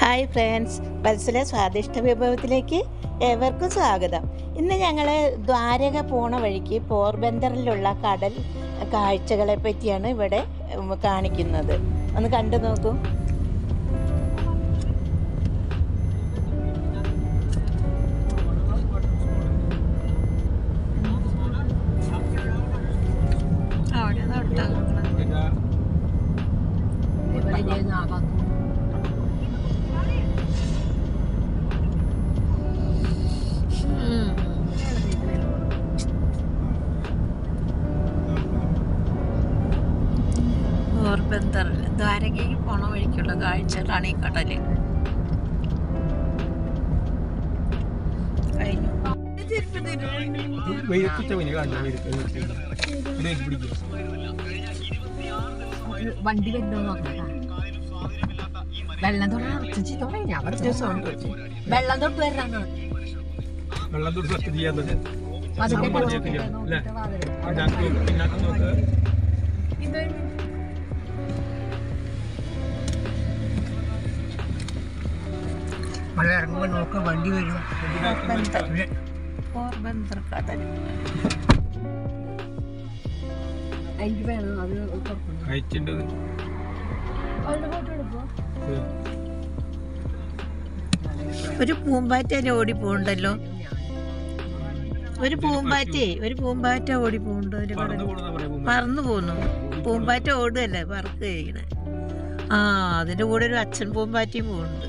Hi friends Vatsala സ്വാദിഷ്ട വിഭവത്തിലേക്ക് ഏവർക്കും സ്വാഗതം. ഇന്ന് ഞങ്ങൾ ദ്വാരക പോണ വഴിക്ക് പോർബന്തറിലുള്ള കടൽ കാഴ്ചകളെ പറ്റിയാണ് ഇവിടെ കാണിക്കുന്നത്. ഒന്ന് കണ്ടു നോക്കൂ. പോർബന്തറിൽ ദ്വാരകയ്ക്ക് പോണ വഴിക്കുള്ള കാഴ്ചകളാണ് ഈ കടൽ. കഴിഞ്ഞു. വണ്ടി വരുന്നോ നോക്കട്ടാ. വെള്ളം തൊട്ട് തുടങ്ങി സൗണ്ട് വെള്ളം തൊട്ട് വരാനാണ് വെള്ളം തൊട്ട് സത്യം ചെയ്യാത്തത് പതുക്കെ ഞാൻ ഇറങ്ങുമ്പോൾ നോക്ക്, വണ്ടി വരും. എനിക്ക് വേണം അത്. ഇത്. ഒരു പൂമ്പാറ്റേനെ ഓടി പോണ്ടല്ലോ? ഒരു പൂമ്പാറ്റേ ഒരു പൂമ്പാറ്റ ഓടി പോണ്ട്? ഒരു പറന്ന് പോന്നു. പൂമ്പാറ്റ. ഓടുകയല്ലേ പറക്കുകയാണ് ആ അതിന്റെ കൂടെ ഒരു അച്ഛൻ പൂമ്പാറ്റയും പോകുന്നുണ്ട്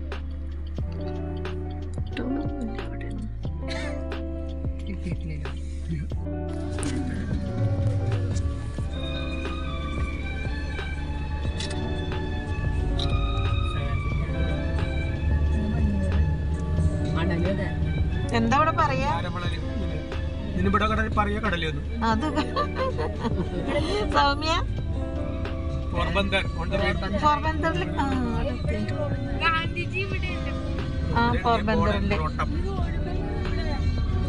എന്താ ഇവിടെ പറയാ? ഇവിടെ കടൽ പറയാ കടലൊന്നും അത് സൗമ്യ? പോർബന്തർ കൊണ്ട് പോർബന്തറിൽ ആ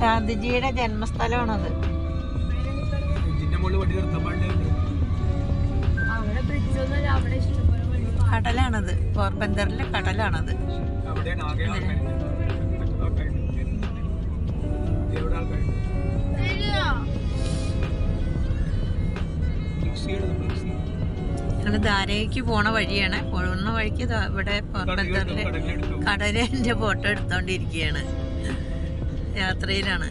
ഗാന്ധിജിയുടെ ജന്മസ്ഥലമാണത്. കടലാണത്. പോർബന്തറിലെ കടലാണത്. അവിടെയാണ് ആകെ ഞങ്ങൾ ധാരയ്ക്ക് പോണ വഴിയാണ്. പോണ വഴിക്ക് ഇവിടെ കടലിന്റെ ഫോട്ടോ എടുത്തോണ്ടിരിക്കുകയാണ് യാത്രയിലാണ്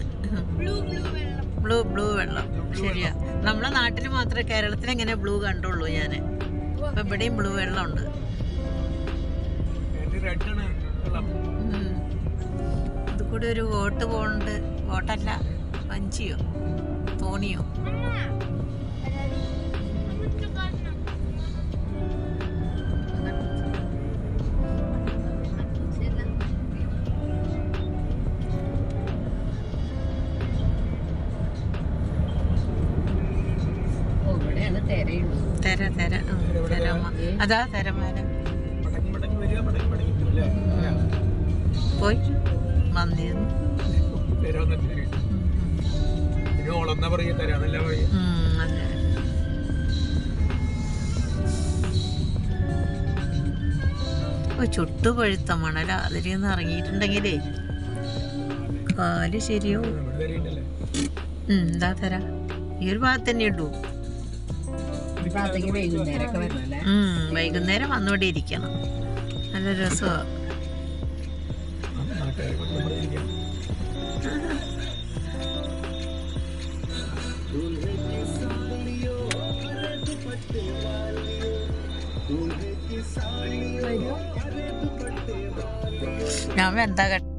ബ്ലൂ ബ്ലൂ വെള്ളം. ശരിയാ. നമ്മളെ നാട്ടിൽ മാത്രമേ കേരളത്തിൽ എങ്ങനെ ബ്ലൂ കണ്ടുള്ളൂ ഞാൻ അപ്പൊ ഇവിടെയും ബ്ലൂ വെള്ളമുണ്ട്. ഇത് കൂടി ഒരു ബോട്ട് പോകുന്നുണ്ട് ബോട്ടല്ല വഞ്ചിയോ? തോണിയോ? തെര തെര. അതാ അല്ലേ? പോയി. വന്നിരുന്നു ഓളെന്നാ പറയുക? തരാന്നല്ല പറയുക? ചുട്ടുപഴുത്ത മണല. അതിൽ നിന്ന് ഇറങ്ങിയിട്ടുണ്ടെങ്കിലേ. കാൽ ശരിയോ എന്താ തരാ. ഈ ഒരു ഭാഗത്ത് തന്നെ ഇടൂ വൈകുന്നേരം ഇരിക്കണം നല്ല രസമാണ് ഞാൻ എന്താ കട്ട